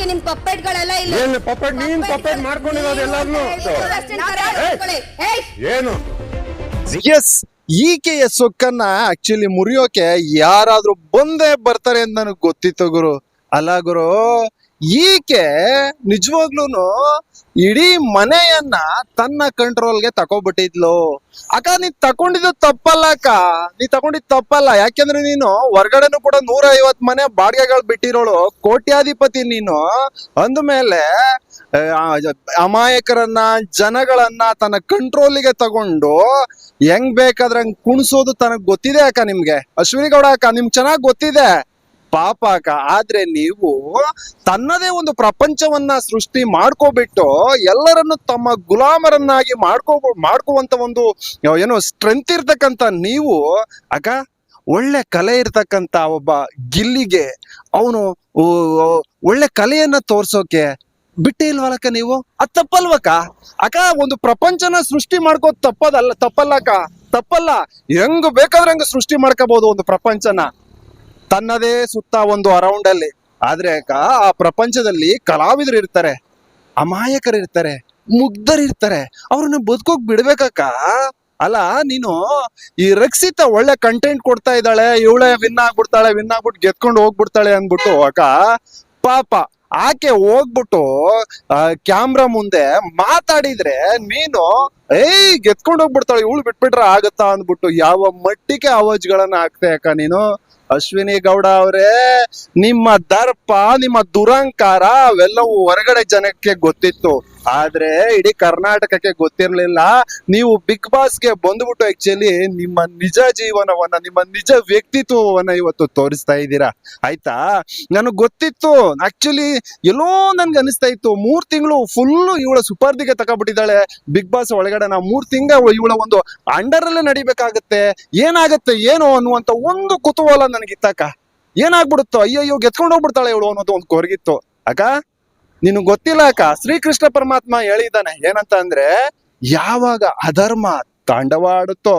ಮಾಡಕ್ಕೆ ನಿಮ್ ಪಪ್ಪೆಟ್ಗಳೆಲ್ಲ ಇಲ್ಲ ಏನ್ ಪಪ್ಪೆಟ್? ನೀನ್ ಪಪ್ಪೆಟ್ ಮಾಡ್ಕೊಂಡಿರೋದು ಎಲ್ಲಾರ್ನು? ಏನು? ಎಸ್ ಈಕೆಯ ಸೊಕ್ಕನ್ನ ಆಕ್ಚುಲಿ ಮುರಿಯೋಕೆ ಯಾರಾದ್ರೂ ಬಂದೇ ಬರ್ತಾರೆ ಅಂತ ನನಗೆ ಗೊತ್ತಿತ್ತು ಗುರು. ಅಲ್ಲ ಗುರು ಈಕೆ ನಿಜವಾಗ್ಲೂನು ಇಡೀ ಮನೆಯನ್ನ ತನ್ನ ಕಂಟ್ರೋಲ್ಗೆ ತಕೊಬಿಟ್ಟಿದ್ಲು. ಅಕ್ಕ, ನೀನ್ ತಕೊಂಡಿದ್ದು ತಪ್ಪಲ್ಲ ಅಕ್ಕ. ನೀ ತಕೊಂಡಿದ್ ತಪ್ಪಲ್ಲ. ಯಾಕೆಂದ್ರೆ ನೀನು ಹೊರ್ಗಡೆನು ಕೂಡ ನೂರ ಐವತ್ ಮನೆ ಬಾಡಿಗೆಗಳು ಬಿಟ್ಟಿರೋಳು. ಕೋಟ್ಯಾಧಿಪತಿ ನೀನು. ಅಂದ ಮೇಲೆ ಅಮಾಯಕರನ್ನ, ಜನಗಳನ್ನ ತನ್ನ ಕಂಟ್ರೋಲಿಗೆ ತಗೊಂಡು ಹೆಂಗ್ ಬೇಕಾದ್ರೆ ಕುಣಿಸೋದು ತನಗ್ ಗೊತ್ತಿದೆ ಅಕ್ಕ ನಿಮ್ಗೆ? ಅಶ್ವಿನಿ ಗೌಡ ಅಕ್ಕ, ನಿಮ್ಗೆ ಚೆನ್ನಾಗ್ ಗೊತ್ತಿದೆ. ಪಾಪ ಅಕ್ಕ ಆದ್ರೆ ನೀವು ತನ್ನದೇ ಒಂದು ಪ್ರಪಂಚವನ್ನ ಸೃಷ್ಟಿ ಮಾಡ್ಕೋಬಿಟ್ಟು ಎಲ್ಲರನ್ನು ತಮ್ಮ ಗುಲಾಮರನ್ನಾಗಿ ಮಾಡ್ಕೋ, ಮಾಡ್ಕೋವಂತ ಒಂದು, ಏನು ಸ್ಟ್ರೆಂತ್ ಇರ್ತಕ್ಕಂತ ನೀವು ಅಕ್ಕ ಒಳ್ಳೆ ಕಲೆ ಇರ್ತಕ್ಕಂತ ಒಬ್ಬ ಗಿಲ್ಲಿಗೆ ಅವನು ಒಳ್ಳೆ ಕಲೆಯನ್ನ ತೋರ್ಸೋಕೆ ಬಿಟ್ಟೆ ಇಲ್ವಲ್ಲಕ್ಕ ನೀವು? ಅದ್ ತಪ್ಪಲ್ವಕ್ಕ? ಅಕ್ಕ, ಒಂದು ಪ್ರಪಂಚನ ಸೃಷ್ಟಿ ಮಾಡ್ಕೋದ್ ತಪ್ಪದಲ್ಲ, ತಪ್ಪಲ್ಲಕ್ಕ? ತಪ್ಪಲ್ಲ. ಹೆಂಗ್ ಬೇಕಾದ್ರೆ ಹೆಂಗ್ ಸೃಷ್ಟಿ ಮಾಡ್ಕೋಬಹುದು ಒಂದು ಪ್ರಪಂಚನ? ತನ್ನದೇ ಸುತ್ತ ಒಂದು ಅರೌಂಡ್ ಅಲ್ಲಿ. ಆದ್ರೆ ಆ ಪ್ರಪಂಚದಲ್ಲಿ ಕಲಾವಿದರು ಇರ್ತಾರೆ, ಅಮಾಯಕರು ಇರ್ತಾರೆ, ಮುಗ್ಧರು ಇರ್ತಾರೆ. ಅವ್ರನ್ನ ಬದುಕೋಕ್ ಬಿಡ್ಬೇಕಕ್ಕ. ಅಲ್ಲ, ನೀನು ಈ ರಕ್ಷಿತ ಒಳ್ಳೆ ಕಂಟೆಂಟ್ ಕೊಡ್ತಾ ಇದ್ದಾಳೆ, ಇವಳೆ ವಿನ್ ಆಗ್ಬಿಡ್ತಾಳೆ ವಿನ್ ಆಗ್ಬಿಟ್ಟು ಗೆದ್ಕೊಂಡು ಹೋಗ್ಬಿಡ್ತಾಳೆ ಅಂದ್ಬಿಟ್ಟು ಅಕ್ಕ, ಪಾಪ ಆಕೆ ಹೋಗ್ಬಿಟ್ಟು ಕ್ಯಾಮ್ರಾ ಮುಂದೆ ಮಾತಾಡಿದ್ರೆ ನೀನು, ಏಯ್, ಗೆದ್ಕೊಂಡು ಹೋಗ್ಬಿಡ್ತಾಳೆ, ಇವಳು ಬಿಟ್ಬಿಟ್ರೆ ಆಗತ್ತಾ? ಅಂದ್ಬಿಟ್ಟು ಯಾವ ಮಟ್ಟಿಗೆ ಅವಾಜ್ಗಳನ್ನ ಹಾಕ್ತೆ ಅಕ್ಕ ನೀನು? ಅಶ್ವಿನಿ ಗೌಡ ಅವರೇ ನಿಮ್ಮ ದರ್ಪ ನಿಮ್ಮ ದುರಂಕಾರ ಅವೆಲ್ಲವೂ ಹೊರಗಡೆ ಜನಕ್ಕೆ ಗೊತ್ತಿತ್ತು. ಆದ್ರೆ ಇಡೀ ಕರ್ನಾಟಕಕ್ಕೆ ಗೊತ್ತಿರ್ಲಿಲ್ಲ. ನೀವು ಬಿಗ್ ಬಾಸ್ಗೆ ಬಂದ್ಬಿಟ್ಟು ಆಕ್ಚುಲಿ ನಿಮ್ಮ ನಿಜ ಜೀವನವನ್ನ, ನಿಮ್ಮ ನಿಜ ವ್ಯಕ್ತಿತ್ವವನ್ನ ಇವತ್ತು ತೋರಿಸ್ತಾ ಇದ್ದೀರಾ? ಆಯ್ತಾ? ನನಗೆ ಗೊತ್ತಿತ್ತು. ಆಕ್ಚುಲಿ ಎಲ್ಲೋ ನನ್ಗೆ ಅನಿಸ್ತಾ ಇತ್ತು. ಮೂರ್ ತಿಂಗಳು ಫುಲ್ ಇವಳ ಸುಪರ್ದಿಗೆ ತಗೊಬಿಟ್ಟಿದ್ದಾಳೆ ಬಿಗ್ ಬಾಸ್ ಒಳಗಡೆ. ನಾ ಮೂರ್ ತಿಂಗಳ ಇವಳ ಒಂದು ಅಂಡರ್ ಅಲ್ಲೇ ನಡಿಬೇಕಾಗತ್ತೆ. ಏನಾಗತ್ತೆ, ಏನು ಅನ್ನುವಂತ ಒಂದು ಕುತೂಹಲ ನನಗಿತ್ತಕ್ಕ ಏನಾಗ್ಬಿಡುತ್ತೋ, ಅಯ್ಯಯ್ಯೋ ಗೆತ್ಕೊಂಡು ಹೋಗ್ಬಿಡ್ತಾಳೆ ಇವಳು ಅನ್ನೋದು ಒಂದು ಕೊರಗಿತ್ತು. ಅಕ್ಕ ನಿನಗ್ ಗೊತ್ತಿಲ್ಲ ಅಕ್ಕ? ಶ್ರೀಕೃಷ್ಣ ಪರಮಾತ್ಮ ಹೇಳಿದ್ದಾನೆ. ಏನಂತ ಅಂದ್ರೆ ಯಾವಾಗ ಅಧರ್ಮ ತಾಂಡವಾಡುತ್ತೋ,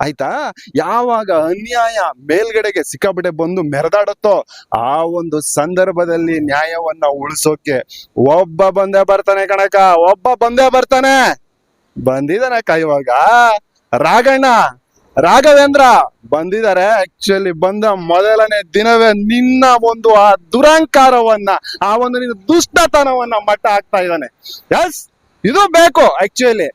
ಆಯ್ತಾ? ಯಾವಾಗ ಅನ್ಯಾಯ ಮೇಲ್ಗಡೆಗೆ ಸಿಕ್ಕಾಬಿಟ್ಟೆ ಬಂದು ಮೆರೆದಾಡುತ್ತೋ, ಆ ಒಂದು ಸಂದರ್ಭದಲ್ಲಿ ನ್ಯಾಯವನ್ನ ಉಳಿಸೋಕೆ ಒಬ್ಬ ಬಂದೇ ಬರ್ತಾನೆ ಕಣಕ ಒಬ್ಬ ಬಂದೇ ಬರ್ತಾನೆ. ಬಂದಿದಾನಕ್ಕ ಇವಾಗ. ರಾಘಣ್ಣ ರಾಘವೇಂದ್ರ ಬಂದಿದ್ದಾರೆ. ಆಕ್ಚುಲಿ ಬಂದ ಮೊದಲನೇ ದಿನವೇ ನಿನ್ನ ಒಂದು ಆ ದುರಂಕಾರವನ್ನ ಆ ಒಂದು ನಿನ್ನ ದುಷ್ಟತನವನ್ನ ಮಟ್ಟ ಹಾಕ್ತಾ ಇದ್ದಾನೆ. ಎಸ್ ಇದು ಬೇಕು ಆಕ್ಚುಲಿ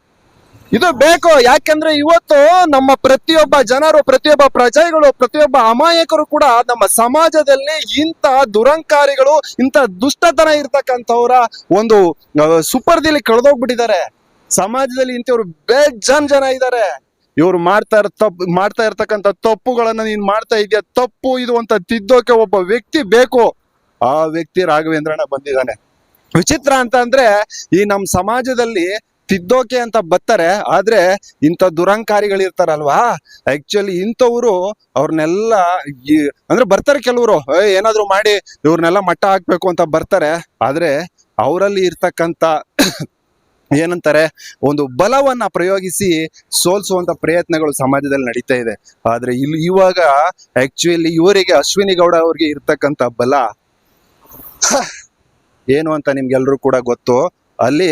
ಇದು ಬೇಕು. ಯಾಕೆಂದ್ರೆ ಇವತ್ತು ನಮ್ಮ ಪ್ರತಿಯೊಬ್ಬ ಜನರು, ಪ್ರತಿಯೊಬ್ಬ ಪ್ರಜೆಗಳು, ಪ್ರತಿಯೊಬ್ಬ ಅಮಾಯಕರು ಕೂಡ ನಮ್ಮ ಸಮಾಜದಲ್ಲಿ ಇಂಥ ದುರಂಕಾರಿಗಳು ಇಂಥ ದುಷ್ಟತನ ಇರ್ತಕ್ಕಂಥವ್ರ ಒಂದು ಸುಪರ್ದಿಲಿ ಕಳೆದೋಗ್ಬಿಟ್ಟಿದ್ದಾರೆ. ಸಮಾಜದಲ್ಲಿ ಇಂಥವ್ರು ಬೇಜಾನ್ ಜನ ಇದ್ದಾರೆ. ಇವ್ರು ಮಾಡ್ತಾ ಇರ ತಪ್ಪು, ಮಾಡ್ತಾ ಇರ್ತಕ್ಕಂಥ ತಪ್ಪುಗಳನ್ನ ನೀನ್ ಮಾಡ್ತಾ ಇದೆಯಾ? ತಪ್ಪು, ಇದು ಅಂತ ತಿದ್ದೋಕೆ ಒಬ್ಬ ವ್ಯಕ್ತಿ ಬೇಕು. ಆ ವ್ಯಕ್ತಿ ರಾಘವೇಂದ್ರನ ಬಂದಿದ್ದಾನೆ. ವಿಚಿತ್ರ ಅಂತ ಅಂದ್ರೆ ಈ ನಮ್ ಸಮಾಜದಲ್ಲಿ ತಿದ್ದೋಕೆ ಅಂತ ಬರ್ತಾರೆ, ಆದ್ರೆ ಇಂಥ ದುರಂಕಾರಿಗಳಿರ್ತಾರಲ್ವಾ? ಆಕ್ಚುಲಿ ಇಂಥವ್ರು ಅವ್ರನ್ನೆಲ್ಲ ಅಂದ್ರೆ ಬರ್ತಾರೆ ಕೆಲವರು. ಏನಾದ್ರು ಮಾಡಿ ಇವ್ರನ್ನೆಲ್ಲ ಮಟ್ಟ ಹಾಕ್ಬೇಕು ಅಂತ ಬರ್ತಾರೆ, ಆದ್ರೆ ಅವರಲ್ಲಿ ಇರ್ತಕ್ಕಂಥ ಏನಂತಾರೆ, ಒಂದು ಬಲವನ್ನ ಪ್ರಯೋಗಿಸಿ ಸೋಲ್ಸುವಂತ ಪ್ರಯತ್ನಗಳು ಸಮಾಜದಲ್ಲಿ ನಡೀತಾ ಇದೆ. ಆದ್ರೆ ಇಲ್ಲಿ ಇವಾಗ ಆಕ್ಚುಲಿ ಇವರಿಗೆ ಅಶ್ವಿನಿ ಗೌಡ ಅವ್ರಿಗೆ ಇರ್ತಕ್ಕಂತ ಬಲ ಏನು ಅಂತ ನಿಮ್ಗೆಲ್ರು ಕೂಡ ಗೊತ್ತು. ಅಲ್ಲಿ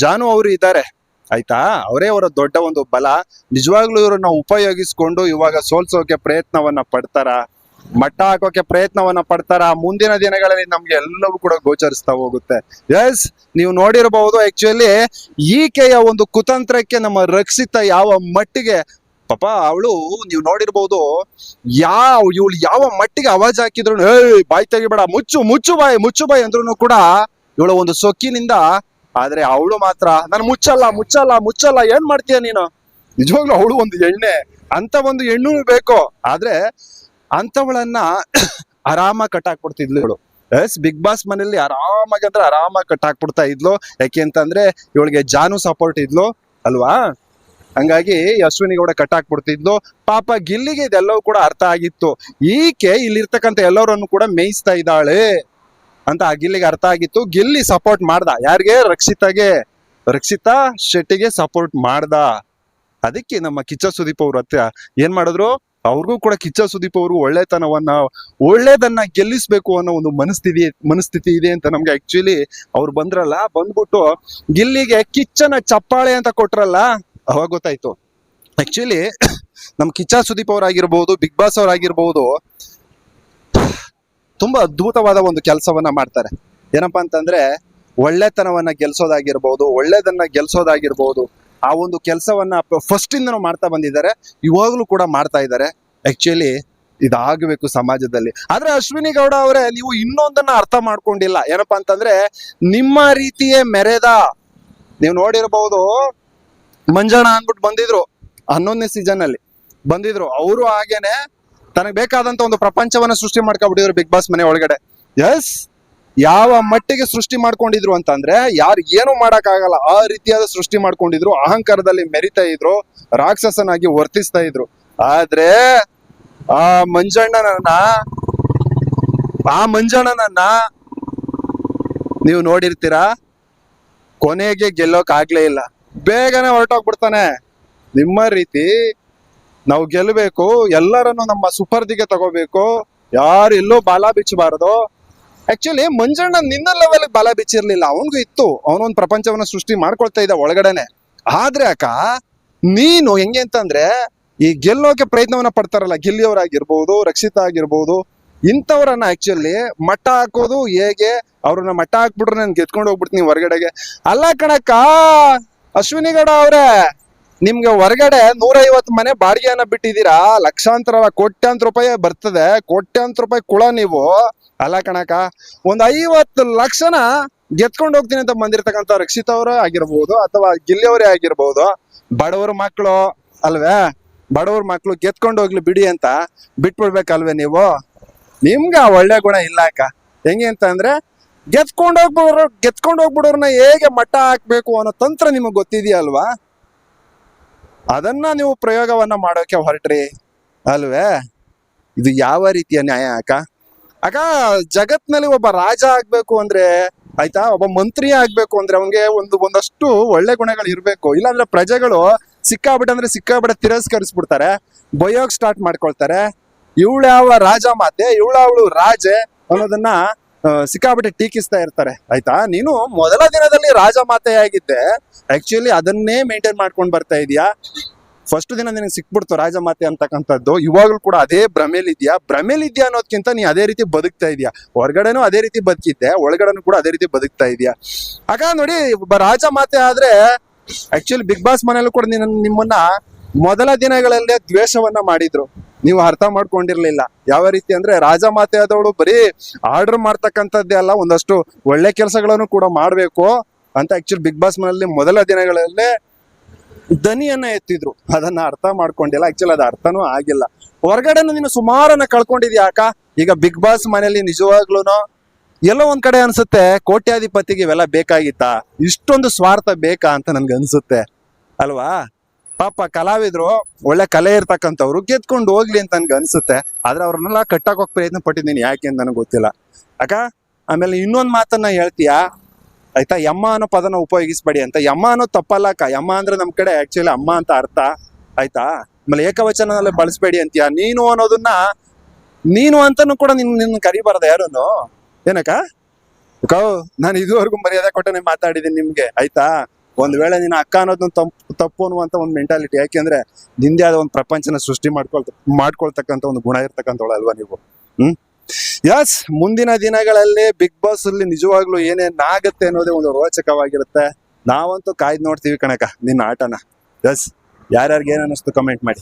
ಜಾನು ಅವರು ಇದ್ದಾರೆ, ಆಯ್ತಾ? ಅವರೇ ಅವರ ದೊಡ್ಡ ಒಂದು ಬಲ. ನಿಜವಾಗ್ಲೂ ಇವ್ರನ್ನ ಉಪಯೋಗಿಸ್ಕೊಂಡು ಇವಾಗ ಸೋಲ್ಸೋಕೆ ಪ್ರಯತ್ನವನ್ನ ಪಡ್ತಾರ? ಮಟ್ಟ ಹಾಕೋಕೆ ಪ್ರಯತ್ನವನ್ನ ಪಡ್ತಾರ. ಮುಂದಿನ ದಿನಗಳಲ್ಲಿ ನಮ್ಗೆ ಎಲ್ಲವೂ ಕೂಡ ಗೋಚರಿಸ್ತಾ ಹೋಗುತ್ತೆ. ಎಸ್ ನೀವು ನೋಡಿರಬಹುದು ಆಕ್ಚುಲಿ ಈಕೆಯ ಒಂದು ಕುತಂತ್ರಕ್ಕೆ ನಮ್ಮ ರಕ್ಷಿತ ಯಾವ ಮಟ್ಟಿಗೆ, ಪಾಪ ಅವಳು ನೀವು ನೋಡಿರ್ಬೋದು ಯಾವ, ಇವಳು ಯಾವ ಮಟ್ಟಿಗೆ ಅವಾಜ್ ಹಾಕಿದ್ರು ಏಯ್, ಬಾಯಿ ತೆಗಿಬೇಡ, ಮುಚ್ಚು ಮುಚ್ಚು ಬಾಯಿ ಮುಚ್ಚು ಬಾಯಿ ಅಂದ್ರೂ ಕೂಡ ಇವಳ ಒಂದು ಸೊಕ್ಕಿನಿಂದ, ಆದ್ರೆ ಅವಳು ಮಾತ್ರ, ನಾನು ಮುಚ್ಚಲ್ಲ ಮುಚ್ಚಲ್ಲ ಮುಚ್ಚಲ್ಲ, ಏನ್ ಮಾಡ್ತೀಯ ನೀನು? ನಿಜವಾಗ್ಲೂ ಅವಳು ಒಂದು ಎಣ್ಣೆ, ಅಂತ ಒಂದು ಹೆಣ್ಣು ಬೇಕು. ಆದ್ರೆ ಅಂತವಳನ್ನ ಕಟ್ ಹಾಕ್ಬಿಡ್ತಿದ್ಲು ಇವಳು. ಎಸ್, ಬಿಗ್ ಬಾಸ್ ಮನೆಯಲ್ಲಿ ಆರಾಮಾಗಿ ಅಂದ್ರೆ ಆರಾಮಾಗಿ ಕಟ್ಟಾಕ್ಬಿಡ್ತಾ ಇದ್ಲು. ಯಾಕೆ ಅಂತಂದ್ರೆ ಇವಳಿಗೆ ಜಾನು ಸಪೋರ್ಟ್ ಇದ್ಲು, ಅಲ್ವಾ? ಹಂಗಾಗಿ ಅಶ್ವಿನಿ ಅಶ್ವಿನಿ ಕಟ್ ಹಾಕ್ಬಿಡ್ತಿದ್ಲು ಪಾಪ ಗಿಲ್ಲಿಗೆ ಇದೆಲ್ಲವೂ ಕೂಡ ಅರ್ಥ ಆಗಿತ್ತು. ಈಕೆ ಇಲ್ಲಿರ್ತಕ್ಕಂಥ ಎಲ್ಲರನ್ನು ಕೂಡ ಮೇಯಿಸ್ತಾ ಇದ್ದಾಳೆ ಅಂತ ಆ ಗಿಲ್ಲಿಗೆ ಅರ್ಥ ಆಗಿತ್ತು. ಗಿಲ್ಲಿ ಸಪೋರ್ಟ್ ಮಾಡ್ದ. ಯಾರಿಗೆ? ರಕ್ಷಿತಾಗೆ. ರಕ್ಷಿತಾ ಶೆಟ್ಟಿಗೆ ಸಪೋರ್ಟ್ ಮಾಡ್ದ. ಅದಕ್ಕೆ ನಮ್ಮ ಕಿಚ್ಚ ಸುದೀಪ್ ಅವ್ರ ಹತ್ರ ಏನ್ ಮಾಡಿದ್ರು? ಅವ್ರಿಗೂ ಕೂಡ ಕಿಚ್ಚ ಸುದೀಪ್ ಅವ್ರಿಗೂ ಒಳ್ಳೆತನವನ್ನ, ಒಳ್ಳೇದನ್ನ ಗೆಲ್ಲಿಸ್ಬೇಕು ಅನ್ನೋ ಒಂದು ಮನಸ್ಥಿತಿ ಮನಸ್ಥಿತಿ ಇದೆ ಅಂತ ನಮ್ಗೆ ಆಕ್ಚುಲಿ ಅವ್ರು ಬಂದ್ರಲ್ಲ, ಬಂದ್ಬಿಟ್ಟು ಗಿಲ್ಲಿಗೆ ಕಿಚ್ಚನ ಚಪ್ಪಾಳೆ ಅಂತ ಕೊಟ್ರಲ್ಲ, ಅವಾಗ ಗೊತ್ತಾಯ್ತು. ಆಕ್ಚುಲಿ ನಮ್ ಕಿಚ್ಚ ಸುದೀಪ್ ಅವರಾಗಿರ್ಬೋದು, ಬಿಗ್ ಬಾಸ್ ಅವರಾಗಿರ್ಬೋದು, ತುಂಬಾ ಅದ್ಭುತವಾದ ಒಂದು ಕೆಲಸವನ್ನ ಮಾಡ್ತಾರೆ. ಏನಪ್ಪಾ ಅಂತಂದ್ರೆ, ಒಳ್ಳೆತನವನ್ನ ಗೆಲ್ಸೋದಾಗಿರ್ಬೋದು, ಒಳ್ಳೇದನ್ನ ಗೆಲ್ಸೋದಾಗಿರ್ಬೋದು ಆ ಒಂದು ಕೆಲಸವನ್ನ ಫಸ್ಟ್ ಮಾಡ್ತಾ ಬಂದಿದ್ದಾರೆ. ಇವಾಗ್ಲೂ ಕೂಡ ಮಾಡ್ತಾ ಇದ್ದಾರೆ. ಆಕ್ಚುಲಿ ಇದಾಗಬೇಕು ಸಮಾಜದಲ್ಲಿ. ಆದ್ರೆ ಅಶ್ವಿನಿ ಗೌಡ ಅವರೇ, ನೀವು ಇನ್ನೊಂದನ್ನ ಅರ್ಥ ಮಾಡ್ಕೊಂಡಿಲ್ಲ. ಏನಪ್ಪಾ ಅಂತಂದ್ರೆ, ನಿಮ್ಮ ರೀತಿಯೇ ಮೆರೆದ, ನೀವು ನೋಡಿರಬಹುದು ಮಂಜಣ್ಣ ಅಂದ್ಬಿಟ್ಟು ಬಂದಿದ್ರು, ಹನ್ನೊಂದನೇ ಸೀಸನ್ ಅಲ್ಲಿ ಬಂದಿದ್ರು. ಅವರು ಹಾಗೇನೆ ತನಗೆ ಬೇಕಾದಂತ ಒಂದು ಪ್ರಪಂಚವನ್ನ ಸೃಷ್ಟಿ ಮಾಡ್ಕೊಬಿಟ್ಟಿದ್ರು ಬಿಗ್ ಬಾಸ್ ಮನೆ ಒಳಗಡೆ. ಎಸ್ ಯಾವ ಮಟ್ಟಿಗೆ ಸೃಷ್ಟಿ ಮಾಡ್ಕೊಂಡಿದ್ರು ಅಂತಂದ್ರೆ ಯಾರು ಏನು ಆಗಲ್ಲ ಆ ರೀತಿಯಾದ ಸೃಷ್ಟಿ ಮಾಡ್ಕೊಂಡಿದ್ರು, ಅಹಂಕಾರದಲ್ಲಿ ಮೆರಿತಾ ಇದ್ರು, ರಾಕ್ಷಸನಾಗಿ ವರ್ತಿಸ್ತಾ ಇದ್ರು. ಆದ್ರೆ ಆ ಮಂಜಣ್ಣನನ್ನ ಆ ಮಂಜಣ್ಣನನ್ನ ನೀವು ನೋಡಿರ್ತೀರಾ? ಕೊನೆಗೆ ಗೆಲ್ಲೋಕ್ ಆಗ್ಲೇ ಇಲ್ಲ. ಬೇಗನೆ ಹೊರಟೋಗ್ಬಿಡ್ತಾನೆ. ನಿಮ್ಮ ರೀತಿ ನಾವು ಗೆಲ್ಲಬೇಕು ಎಲ್ಲರನ್ನು ನಮ್ಮ ಸುಪರ್ದಿಗೆ ತಗೋಬೇಕು, ಯಾರು ಎಲ್ಲೂ ಬಾಲ ಬಿಚ್ಚಬಾರದು ಆಕ್ಚುಲಿ ಮಂಜಣ್ಣ ನಿನ್ನ ಲೆವೆಲ್ ಬಲ ಬಿಚ್ಚಿರ್ಲಿಲ್ಲ. ಅವನಿಗೂ ಇತ್ತು. ಅವನೊಂದು ಪ್ರಪಂಚವನ್ನ ಸೃಷ್ಟಿ ಮಾಡ್ಕೊಳ್ತಾ ಇದ್ದ ಒಳಗಡೆನೆ. ಆದ್ರೆ ಅಕ್ಕ, ನೀನು ಹೆಂಗೆ ಅಂತಂದ್ರೆ, ಈ ಗೆಲ್ಲೋಕೆ ಪ್ರಯತ್ನವನ್ನ ಪಡ್ತಾರಲ್ಲ, ಗಿಲ್ಲಿಯವರಾಗಿರ್ಬೋದು, ರಕ್ಷಿತ ಆಗಿರ್ಬೋದು, ಇಂಥವ್ರನ್ನ ಆಕ್ಚುಲಿ ಮಟ್ಟ ಹಾಕೋದು ಹೇಗೆ, ಅವ್ರನ್ನ ಮಟ್ಟ ಹಾಕ್ಬಿಟ್ರೆ ನಾನು ಗೆದ್ಕೊಂಡು ಹೋಗ್ಬಿಡ್ತೀನಿ ಹೊರಗಡೆಗೆ. ಅಲ್ಲ ಕಣಕ್ಕ ಅಶ್ವಿನಿ ಗೌಡ ಅವ್ರೆ, ನಿಮ್ಗೆ ಹೊರಗಡೆ ನೂರೈವತ್ತು ಮನೆ ಬಾಡಿಗೆಯನ್ನ ಬಿಟ್ಟಿದ್ದೀರಾ? ಲಕ್ಷಾಂತರ ಕೋಟ್ಯಾಂತರ ರೂಪಾಯಿ ಬರ್ತದೆ. ಕೋಟ್ಯಾಂತರ ರೂಪಾಯಿ ಕುಳ ನೀವು. ಅಲ್ಲ ಕಣಕ ಒಂದ್ ಐವತ್ತು ಲಕ್ಷನ ಗೆತ್ಕೊಂಡು ಹೋಗ್ತೀನಿ ಅಂತ ಬಂದಿರ್ತಕ್ಕಂಥ ರಕ್ಷಿತ ಅವರು ಆಗಿರ್ಬೋದು ಅಥವಾ ಗಿಲ್ಲಿಯವರೇ ಆಗಿರ್ಬೋದು. ಬಡವರ ಮಕ್ಕಳು ಅಲ್ವೇ? ಬಡವ್ರ ಮಕ್ಕಳು ಗೆತ್ಕೊಂಡು ಹೋಗ್ಲಿ ಬಿಡಿ ಅಂತ ಬಿಟ್ಬಿಡ್ಬೇಕಲ್ವೇ ನೀವು? ನಿಮ್ಗೆ ಆ ಒಳ್ಳೆ ಗುಣ ಇಲ್ಲ ಅಕ್ಕ. ಹೆಂಗೆ ಅಂತ ಅಂದ್ರೆ ಗೆತ್ಕೊಂಡು ಹೋಗ್ಬಿಡೋರು ಗೆತ್ಕೊಂಡು ಹೋಗ್ಬಿಡೋರ್ನ ಹೇಗೆ ಮಟ್ಟ ಹಾಕ್ಬೇಕು ಅನ್ನೋ ತಂತ್ರ ನಿಮಗೆ ಗೊತ್ತಿದೆಯಲ್ವಾ ಅದನ್ನ ನೀವು ಪ್ರಯೋಗವನ್ನ ಮಾಡೋಕೆ ಹೊರಟ್ರಿ. ಅಲ್ವೇ? ಇದು ಯಾವ ರೀತಿಯ ನ್ಯಾಯ ಅಕ್ಕ? ಅಕ್ಕ ಜಗತ್ನಲ್ಲಿ ಒಬ್ಬ ರಾಜ ಆಗ್ಬೇಕು ಅಂದ್ರೆ ಆಯ್ತಾ, ಒಬ್ಬ ಮಂತ್ರಿ ಆಗ್ಬೇಕು ಅಂದ್ರೆ ಅವನ್ಗೆ ಒಂದು, ಒಂದಷ್ಟು ಒಳ್ಳೆ ಗುಣಗಳು ಇರ್ಬೇಕು. ಇಲ್ಲಾಂದ್ರೆ ಪ್ರಜೆಗಳು ಸಿಕ್ಕಾಬಿಟ್ಟೆ ಅಂದ್ರೆ ಸಿಕ್ಕಾಬಿಟ್ಟೆ ತಿರಸ್ಕರಿಸ್ಬಿಡ್ತಾರೆ. ಬಯೋಗ್ ಸ್ಟಾರ್ಟ್ ಮಾಡ್ಕೊಳ್ತಾರೆ. ಯಾವ ರಾಜ ಮಾತೆ, ಇವಳು ಅವಳು ರಾಜೆ ಅನ್ನೋದನ್ನ ಸಿಕ್ಕಾಬಿಟ್ಟೆ ಟೀಕಿಸ್ತಾ ಇರ್ತಾರೆ. ಆಯ್ತಾ? ನೀನು ಮೊದಲ ದಿನದಲ್ಲಿ ರಾಜ ಮಾತೆಯಾಗಿದ್ದೆ. ಆಕ್ಚುಲಿ ಅದನ್ನೇ ಮೇಂಟೈನ್ ಮಾಡ್ಕೊಂಡು ಬರ್ತಾ ಇದೀಯಾ? ಫಸ್ಟ್ ದಿನ ನಿನಗೆ ಸಿಕ್ಬಿಡ್ತು ರಾಜಮಾತೆ ಅಂತಕ್ಕಂಥದ್ದು, ಇವಾಗಲೂ ಕೂಡ ಅದೇ ಭ್ರಮೇಲಿ ಇದೆಯಾ? ಭ್ರಮೇಲಿ ಇದೆಯಾ ಅನ್ನೋದ್ಕಿಂತ ನೀ ಅದೇ ರೀತಿ ಬದುಕ್ತಾ ಇದೆಯಾ? ಹೊರಗಡೆನೂ ಅದೇ ರೀತಿ ಬದುಕಿದ್ದೆ, ಒಳಗಡೆನೂ ಕೂಡ ಅದೇ ರೀತಿ ಬದುಕ್ತಾ ಇದೀಯಾ? ಆಗ ನೋಡಿ ರಾಜಮಾತೆ ಆದ್ರೆ ಆಕ್ಚುಲಿ ಬಿಗ್ ಬಾಸ್ ಮನೆಯಲ್ಲೂ ಕೂಡ ನಿನ್ನ ನಿಮ್ಮನ್ನ ಮೊದಲ ದಿನಗಳಲ್ಲೇ ದ್ವೇಷವನ್ನ ಮಾಡಿದ್ರು. ನೀವು ಅರ್ಥ ಮಾಡ್ಕೊಂಡಿರ್ಲಿಲ್ಲ. ಯಾವ ರೀತಿ ಅಂದ್ರೆ ರಾಜ ಮಾತೆ ಆದವಳು ಬರೀ ಆರ್ಡರ್ ಮಾಡ್ತಕ್ಕಂಥದ್ದೇ ಅಲ್ಲ, ಒಂದಷ್ಟು ಒಳ್ಳೆ ಕೆಲಸಗಳನ್ನು ಕೂಡ ಮಾಡ್ಬೇಕು ಅಂತ ಆಕ್ಚುಲಿ ಬಿಗ್ ಬಾಸ್ ಮನೆಯಲ್ಲಿ ಮೊದಲ ದಿನಗಳಲ್ಲೇ ದನಿಯನ್ನ ಎತ್ತಿದ್ರು. ಅದನ್ನ ಅರ್ಥ ಮಾಡ್ಕೊಂಡಿಲ್ಲ. ಆಕ್ಚುಲಿ ಅದು ಅರ್ಥನೂ ಆಗಿಲ್ಲ. ಹೊರಗಡೆನ ನೀನು ಸುಮಾರನ್ನ ಕಳ್ಕೊಂಡಿದ್ಯಾ ಅಕ್ಕ? ಈಗ ಬಿಗ್ ಬಾಸ್ ಮನೆಯಲ್ಲಿ ನಿಜವಾಗ್ಲೂನು ಎಲ್ಲೋ ಒಂದ್ ಕಡೆ ಅನ್ಸುತ್ತೆ, ಕೋಟ್ಯಾಧಿಪತಿಗೆ ಇವೆಲ್ಲ ಬೇಕಾಗಿತ್ತಾ? ಇಷ್ಟೊಂದು ಸ್ವಾರ್ಥ ಬೇಕಾ ಅಂತ ನನ್ಗೆ ಅನ್ಸುತ್ತೆ. ಅಲ್ವಾ? ಪಾಪ ಕಲಾವಿದ್ರು, ಒಳ್ಳೆ ಕಲೆ ಇರ್ತಕ್ಕಂಥವ್ರು ಗೆದ್ಕೊಂಡು ಹೋಗ್ಲಿ ಅಂತ ನನ್ಗೆ ಅನ್ಸುತ್ತೆ. ಆದ್ರೆ ಅವ್ರನ್ನೆಲ್ಲ ಕಟ್ಟಾಕೋಕ್ ಪ್ರಯತ್ನ ಪಟ್ಟಿದ್ದೀನಿ. ಯಾಕೆ ಅಂತ ನನಗೆ ಗೊತ್ತಿಲ್ಲ. ಅಕ್ಕ, ಆಮೇಲೆ ಇನ್ನೊಂದ್ ಮಾತನ್ನ ಹೇಳ್ತೀಯಾ? ಆಯ್ತಾ? ಯಮ್ಮ ಅನ್ನೋ ಪದನ ಉಪಯೋಗಿಸ್ಬೇಡಿ ಅಂತ. ಯಮ್ಮ ಅನ್ನೋ ತಪ್ಪಲ್ಲಕ್ಕ. ಯಮ್ಮ ಅಂದ್ರೆ ನಮ್ ಕಡೆ ಆಕ್ಚುಲಿ ಅಮ್ಮ ಅಂತ ಅರ್ಥ. ಆಯ್ತಾ? ಆಮೇಲೆ ಏಕವಚನದಲ್ಲಿ ಬಳಸ್ಬೇಡಿ ಅಂತೀಯ. ನೀನು ಅನ್ನೋದನ್ನ, ನೀನು ಅಂತಾನು ಕೂಡ ನಿನ್ ನಿನ್ನ ಕರಿಬಾರ್ದ ಯಾರನ್ನು ಏನಕ್ಕ? ಕೌ, ನಾನು ಇದುವರೆಗೂ ಮರ್ಯಾದೆ ಕೊಟ್ಟನೆ ಮಾತಾಡಿದ್ದೀನಿ ನಿಮ್ಗೆ. ಆಯ್ತಾ? ಒಂದ್ ವೇಳೆ ನಿನ್ನ ಅಕ್ಕ ಅನ್ನೋದನ್ನ ತಪ್ಪು ತಪ್ಪು ಅನ್ನುವಂತ ಒಂದು ಮೆಂಟಾಲಿಟಿ ಯಾಕೆಂದ್ರೆ ನಿಂದೇ ಆದ ಒಂದು ಪ್ರಪಂಚನ ಸೃಷ್ಟಿ ಮಾಡ್ಕೊಳ್ತ, ಮಾಡ್ಕೊಳ್ತಕ್ಕಂಥ ಒಂದು ಗುಣ ಇರ್ತಕ್ಕಂಥವಳು ಅಲ್ವಾ ನೀವು? ಹ್ಮ್? ಯಸ್ ಮುಂದಿನ ದಿನಗಳಲ್ಲಿ ಬಿಗ್ ಬಾಸ್ ಅಲ್ಲಿ ನಿಜವಾಗ್ಲೂ ಏನೇನ್ ಆಗತ್ತೆ ಅನ್ನೋದೇ ಒಂದು ರೋಚಕವಾಗಿರುತ್ತೆ. ನಾವಂತೂ ಕಾಯ್ದು ನೋಡ್ತೀವಿ ಕಣಕ ನಿನ್ನ ಆಟನ. ಯಸ್ ಯಾರ್ಯಾರಿಗೆ ಏನು ಅನ್ನಿಸ್ತು ಕಮೆಂಟ್ ಮಾಡಿ.